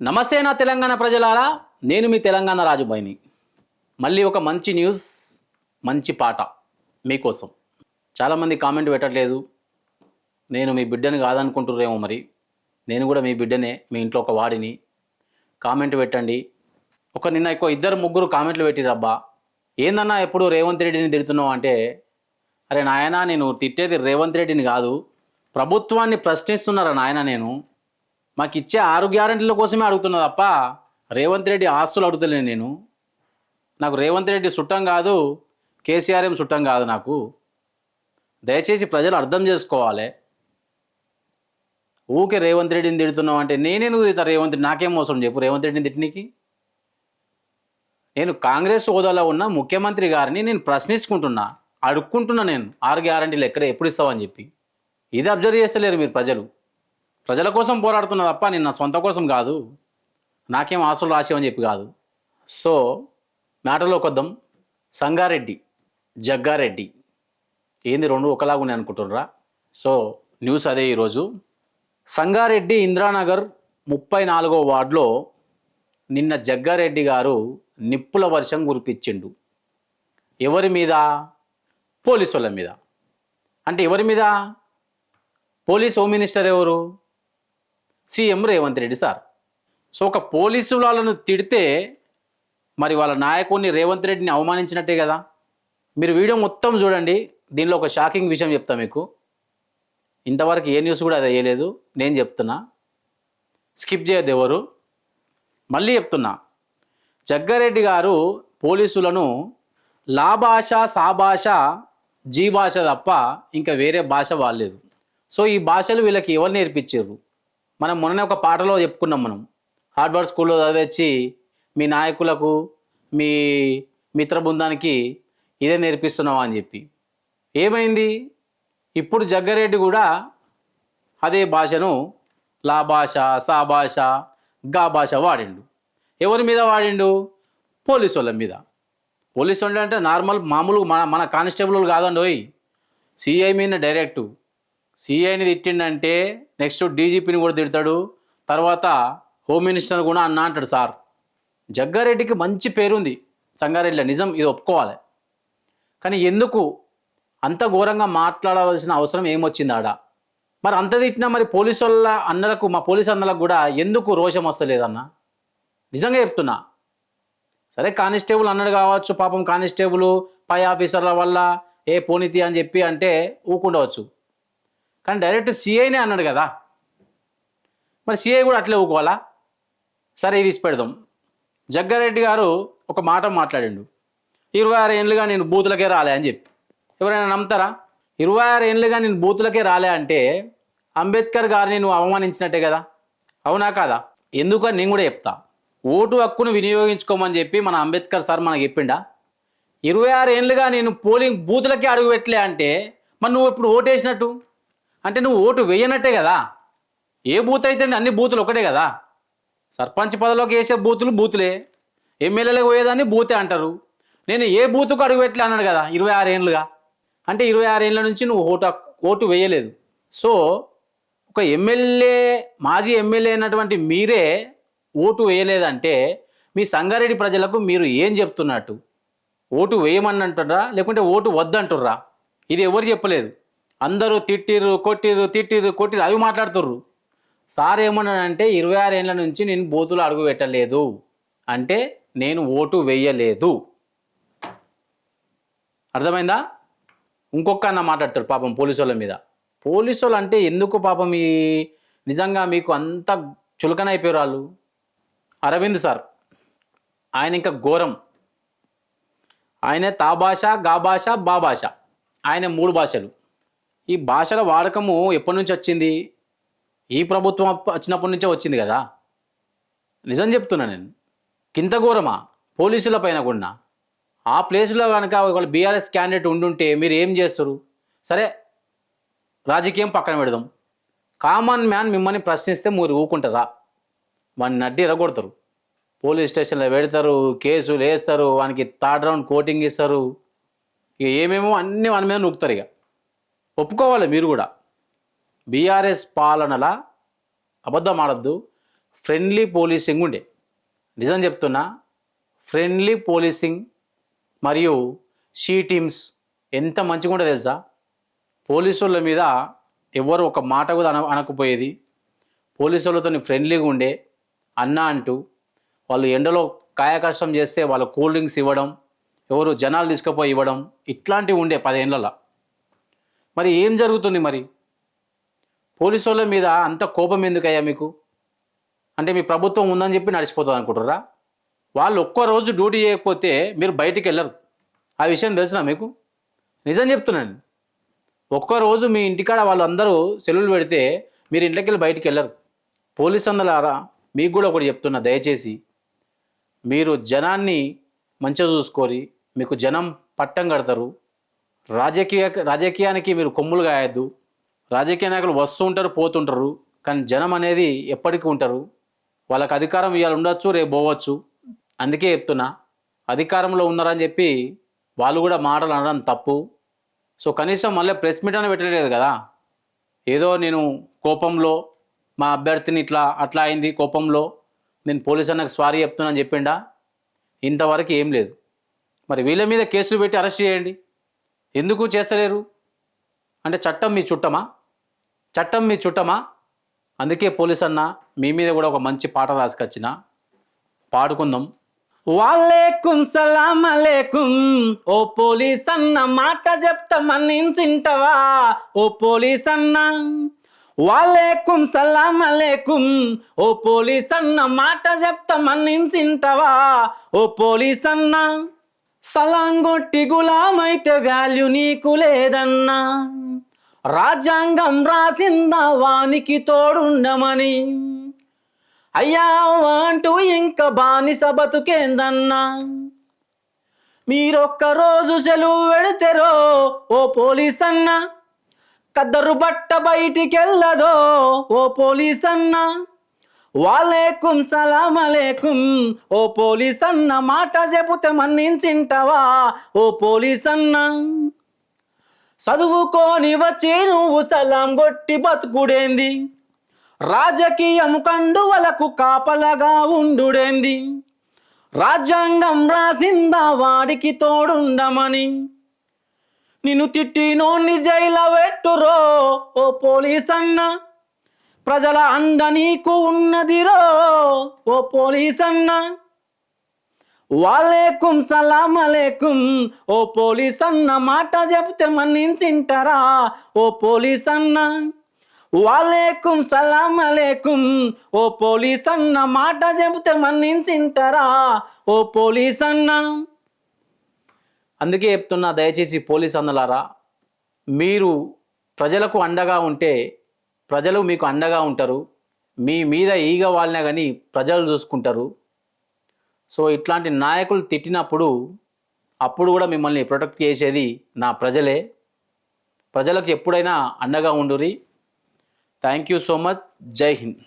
నమస్తే నా తెలంగాణ ప్రజలారా నేను మీ తెలంగాణ రాజుబాయిని మళ్ళీ ఒక మంచి న్యూస్ మంచి పాట మీకోసం. చాలామంది కామెంట్ పెట్టట్లేదు. నేను మీ బిడ్డని కాదనుకుంటుర్రేమో మరి. నేను కూడా మీ బిడ్డనే మీ ఇంట్లో ఒక వాడిని. కామెంట్ పెట్టండి. ఒక నిన్న ఎక్కువ ఇద్దరు ముగ్గురు కామెంట్లు పెట్టిరబ్బా ఏందన్నా ఎప్పుడు రేవంత్ రెడ్డిని తిడుతున్నావు అంటే అరే నాయనా నేను తిట్టేది రేవంత్ రెడ్డిని కాదు. ప్రభుత్వాన్ని ప్రశ్నిస్తున్నారా నాయన నేను? మాకు ఇచ్చే ఆరు గ్యారంటీల కోసమే అడుగుతున్నా తప్ప రేవంత్ రెడ్డి ఆస్తులు అడుగుతలేను నేను. నాకు రేవంత్ రెడ్డి చుట్టం కాదు కేసీఆర్ ఏం చుట్టం కాదు నాకు. దయచేసి ప్రజలు అర్థం చేసుకోవాలి. ఊకే రేవంత్ రెడ్డిని తిడుతున్నావు అంటే నేనెందుకు తిడతా? రేవంత్ రెడ్డి నాకేం మోసం చెప్పు? రేవంత్ రెడ్డిని తిట్టనీకి? నేను కాంగ్రెస్ హోదాలో ఉన్న ముఖ్యమంత్రి గారిని నేను ప్రశ్నించుకుంటున్నా అడుక్కుంటున్నా నేను. ఆరు గ్యారంటీలు ఎక్కడ ఎప్పుడు ఇస్తావని చెప్పి. ఇది అబ్జర్వ్ చేస్తలేరు మీరు ప్రజలు. ప్రజల కోసం పోరాడుతున్నా తప్ప నేను నా సొంత కోసం కాదు. నాకేం ఆశలు రాసేవని చెప్పి కాదు. సో మ్యాటర్లోకి వద్దాం సంగారెడ్డి జగ్గారెడ్డి. ఏంది రెండు ఒకలాగా ఉన్నాయి అనుకుంటుర్రా సో న్యూస్ అదే ఈరోజు. సంగారెడ్డి ఇంద్రానగర్ ముప్పై నాలుగో వార్డులో నిన్న జగ్గారెడ్డి గారు నిప్పుల వర్షం కురిపించిండు. ఎవరి మీద? పోలీసు వాళ్ళ మీద. అంటే ఎవరి మీద? పోలీస్ హోమ్ మినిస్టర్ ఎవరు? CM Revanth Reddy sir. So ఒక పోలీసు వాళ్ళను తిడితే మరి వాళ్ళ నాయకుడిని రేవంత్ రెడ్డిని అవమానించినట్టే కదా. మీరు వీడియో మొత్తం చూడండి. దీనిలో ఒక షాకింగ్ విషయం చెప్తా మీకు. ఇంతవరకు ఏ న్యూస్ కూడా అది వేయలేదు. నేను చెప్తున్నా. స్కిప్ చేయదు ఎవరు. మళ్ళీ చెప్తున్నా. జగ్గారెడ్డి గారు పోలీసులను లాభాష సాభాష జీ భాష తప్ప ఇంకా వేరే భాష వాడలేదు. సో ఈ భాషలు వీళ్ళకి ఎవరు నేర్పించారు? మనం మొన్ననే ఒక పాటలో చెప్పుకున్నాం మనం. హార్డ్వర్డ్ స్కూల్లో చదివచ్చి మీ నాయకులకు మీ మిత్ర బృందానికి ఇదే నేర్పిస్తున్నావా అని చెప్పి. ఏమైంది? ఇప్పుడు జగ్గారెడ్డి కూడా అదే భాషను లా భాష సా భాష గా భాష వాడిండు. ఎవరి మీద వాడిండు? పోలీసు వాళ్ళ మీద. పోలీసు వాళ్ళు అంటే నార్మల్ మామూలు మన మన కానిస్టేబుల్ కాదండి ఓయ్ సిఐ మీద డైరెక్ట్. సిఐని తిట్టిండంటే నెక్స్ట్ డీజీపీని కూడా తిడతాడు. తర్వాత హోమ్ మినిస్టర్ కూడా అన్న అంటాడు సార్ జగ్గారెడ్డికి మంచి పేరుంది. సంగారెడ్డిలో నిజం ఇది ఒప్పుకోవాలి. కానీ ఎందుకు అంత ఘోరంగా మాట్లాడవలసిన అవసరం ఏమొచ్చింది ఆడ? మరి అంత తిట్టినా మరి పోలీసు వాళ్ళ అన్నలకు మా పోలీసు అన్నలకు కూడా ఎందుకు రోషం వస్తలేదన్న? నిజంగా చెప్తున్నా. సరే కానిస్టేబుల్ అన్నాడు కావచ్చు పాపం కానిస్టేబుల్ పై ఆఫీసర్ల వల్ల ఏ పోనీతి అని చెప్పి అంటే ఊకుండవచ్చు. కానీ డైరెక్ట్ సిఐనే అన్నాడు కదా. మరి సిఐ కూడా అట్లే ఊకోవాలా? సరే ఇది పెడదాం. జగ్గారెడ్డి గారు ఒక మాట మాట్లాడిండు. ఇరవై ఆరు ఏళ్ళుగా నేను బూతులకే రాలే అని చెప్పి. ఎవరైనా నమ్ముతారా? ఇరవై ఆరు ఏళ్ళుగా నేను బూతులకే రాలే అంటే అంబేద్కర్ గారిని నువ్వు అవమానించినట్టే కదా? అవునా కాదా? ఎందుకని నేను కూడా చెప్తా. ఓటు హక్కును వినియోగించుకోమని చెప్పి మన అంబేద్కర్ సార్ మనకు చెప్పిండా? ఇరవై ఆరు ఏళ్ళుగా నేను పోలింగ్ బూతులకే అడుగు పెట్టలే అంటే మరి నువ్వు ఇప్పుడు ఓటు వేసినట్టు అంటే నువ్వు ఓటు వేయనట్టే కదా. ఏ బూత్ అయితే అన్ని బూతులు ఒకటే కదా. సర్పంచ్ పదవిలోకి వేసే బూతులు బూతులే. ఎమ్మెల్యేలకు పోయేదాన్ని బూతే అంటారు. నేను ఏ బూతుకు అడుగు పెట్టలే అన్నాడు కదా ఇరవై ఆరు ఏళ్ళుగా. అంటే ఇరవై ఆరు ఏళ్ళ నుంచి నువ్వు ఓటు ఓటు వేయలేదు. సో ఒక ఎమ్మెల్యే మాజీ ఎమ్మెల్యే అయినటువంటి మీరే ఓటు వేయలేదంటే మీ సంగారెడ్డి ప్రజలకు మీరు ఏం చెప్తున్నట్టు? ఓటు వేయమని అంటుర్రా లేకుంటే ఓటు వద్దంటుర్రా? ఇది ఎవరు చెప్పలేదు. అందరూ తిట్టిర్రు కొట్టిర్రు తిట్టిర్రు కొట్టిర్రు అవి మాట్లాడుతుర్రు. సార్ ఏమన్నాడంటే ఇరవై ఆరు ఏళ్ళ నుంచి నేను బోతులు అడుగు పెట్టలేదు. అంటే నేను ఓటు వేయలేదు. అర్థమైందా? ఇంకొక అన్న మాట్లాడతాడు పాపం పోలీసు వాళ్ళ మీద. పోలీసు వాళ్ళు అంటే ఎందుకు పాపం ఈ నిజంగా మీకు అంత చులకనైపోయారు వాళ్ళు? అరవింద్ సార్ ఆయన ఇంకా ఘోరం. ఆయన తా భాష గా భాష బా భాష ఆయన మూడు భాషలు. ఈ భాషల వాడకము ఎప్పటి నుంచి వచ్చింది? ఈ ప్రభుత్వం వచ్చినప్పటి నుంచే వచ్చింది కదా? నిజం చెప్తున్నా నేను. కింత ఘోరమా? పోలీసుల పైన కూడా. ఆ ప్లేస్లో కనుక ఒకవేళ బీఆర్ఎస్ క్యాండిడేట్ ఉండుంటే మీరు ఏం చేస్తారు? సరే రాజకీయం పక్కన పెడదాం. కామన్ మ్యాన్ మిమ్మల్ని ప్రశ్నిస్తే మీరు ఊకుంటారా వాడిని నడ్డి ఎరగొడతారు. పోలీస్ స్టేషన్లో పెడతారు కేసులు వేస్తారు వానికి థర్డ్ రౌండ్ కోటింగ్ ఇస్తారు. ఇక ఏమేమో అన్నీ వాని మీద నూకుతారు ఇక. ఒప్పుకోవాలి మీరు కూడా. బీఆర్ఎస్ పాలనల అబద్ధం ఆడద్దు. ఫ్రెండ్లీ పోలీసింగ్ ఉండే. నిజం చెప్తున్నా ఫ్రెండ్లీ పోలీసింగ్ మరియు షీ టీమ్స్ ఎంత మంచిగా ఉంటుందో తెలుసా? పోలీసు వాళ్ళ మీద ఎవరు ఒక మాట కూడా అన అనకపోయేది. పోలీసులతో ఫ్రెండ్లీగా ఉండే అన్న అంటూ వాళ్ళు ఎండలో కాయకష్టం చేస్తే వాళ్ళ కూల్ డ్రింక్స్ ఇవ్వడం ఎవరు జనాలు తీసుకుపోయి ఇవ్వడం ఇట్లాంటివి ఉండే పదేళ్ళలో మరి ఏం జరుగుతుంది మరి? పోలీసు వాళ్ళ మీద అంత కోపం ఎందుకయ్యా మీకు? అంటే మీ ప్రభుత్వం ఉందని చెప్పి నడిచిపోతుంది అనుకుంటారా వాళ్ళు ఒక్క రోజు డ్యూటీ చేయకపోతే మీరు బయటికి వెళ్ళరు. ఆ విషయం తెలిసిన మీకు? నిజం చెప్తున్నాను ఒక్కరోజు మీ ఇంటికాడ వాళ్ళందరూ సెలవులు పెడితే మీరు ఇంట్లోకి వెళ్ళి బయటికి వెళ్ళరు. పోలీస్ అందలారా మీకు కూడా ఒకటి చెప్తున్నా దయచేసి. మీరు జనాన్ని మంచిగా చూసుకొని మీకు జనం పట్టం కడతారు. రాజకీయ రాజకీయానికి మీరు కొమ్ములు కాయద్దు. రాజకీయ నాయకులు వస్తూ ఉంటారు పోతుంటారు. కానీ జనం అనేది ఎప్పటికీ ఉంటారు. వాళ్ళకి అధికారం ఇవాళ ఉండొచ్చు రేపు పోవచ్చు. అందుకే చెప్తున్నా అధికారంలో ఉన్నారని చెప్పి వాళ్ళు కూడా మాటలు అనడం తప్పు. సో కనీసం మళ్ళీ ప్రెస్ మీట్ అని పెట్టలేదు కదా. ఏదో నేను కోపంలో మా అభ్యర్థిని ఇట్లా అట్లా అయింది కోపంలో నేను పోలీస్ అన్నకు స్వారీ చెప్తున్నాను చెప్పిండా? ఇంతవరకు ఏం లేదు. మరి వీళ్ళ మీద కేసులు పెట్టి అరెస్ట్ చేయండి. ఎందుకు చేస్తలేరు? అంటే చట్టం మీ చుట్టమా? చట్టం మీ చుట్టమా? అందుకే పోలీస్ అన్న మీ మీద కూడా ఒక మంచి పాట రాసుకొచ్చిన. పాడుకుందాం. వాలేకుం సలాం అలేకుం ఓ పోలీస్ అన్న మాట చెప్తా మన్నించింటవా ఓ పోలీస్ అన్న వాలేకుం సలాం అలేకుం ఓ పోలీస్ అన్న మాట చెప్తా మన్నించింటవా ఓ పోలీస్ అన్నా సలాంగొట్టి గులామైతే వాల్యూ నీకు లేదన్నా. రాజ్యాంగం రాసిందా వానికి తోడుండమని. అయ్యా అంటూ ఇంకా బానిస బతుకేందన్నా. మీరొక్క రోజు సెలవు పెడితేరో ఓ పోలీస్ అన్నా కద్దరు బట్ట బయటికెళ్ళదో ఓ పోలీస్ అన్నా వాలేకుం సలాం అలేకుం ఓ పోలీస్ అన్న మాట చెబుతే మన్నించింటవా? ఓ పోలీస్ అన్న చదువుకోని వచ్చి నువ్వు సలాం కొట్టి బతుకుడేంది? రాజకీయం కండువలకు కాపలగా ఉండుడేంది? రాజ్యాంగం రాసిందా వాడికి తోడుండమని? నిన్ను తిట్టినోన్ని జైల పెట్టురో ఓ పోలీస్ అన్నా ప్రజల అందనీకు ఉన్నదిరో ఓ పోలీస్ అన్న వాలేకుం సలాం అలేకుం ఓ పోలీస్ అన్న మాట చెప్తే మన్నించింటారా ఓ పోలీస్ అన్న వాలేకుం సలాం అలేకుం ఓ పోలీస్ అన్న మాట చెబితే మన్నించింటారా ఓ పోలీస్ అన్న అందుకే చెప్తున్నా దయచేసి పోలీస్ అన్నలారా మీరు ప్రజలకు అండగా ఉంటే ప్రజలు మీకు అండగా ఉంటారు. మీ మీద ఈగ వాళ్ళనే కానీ ప్రజలు చూసుకుంటారు. సో ఇట్లాంటి నాయకులు తిట్టినప్పుడు అప్పుడు కూడా మిమ్మల్ని ప్రొటెక్ట్ చేసేది నా ప్రజలే. ప్రజలకు ఎప్పుడైనా అండగా ఉండురి. థ్యాంక్ యూ సో మచ్ జై హింద్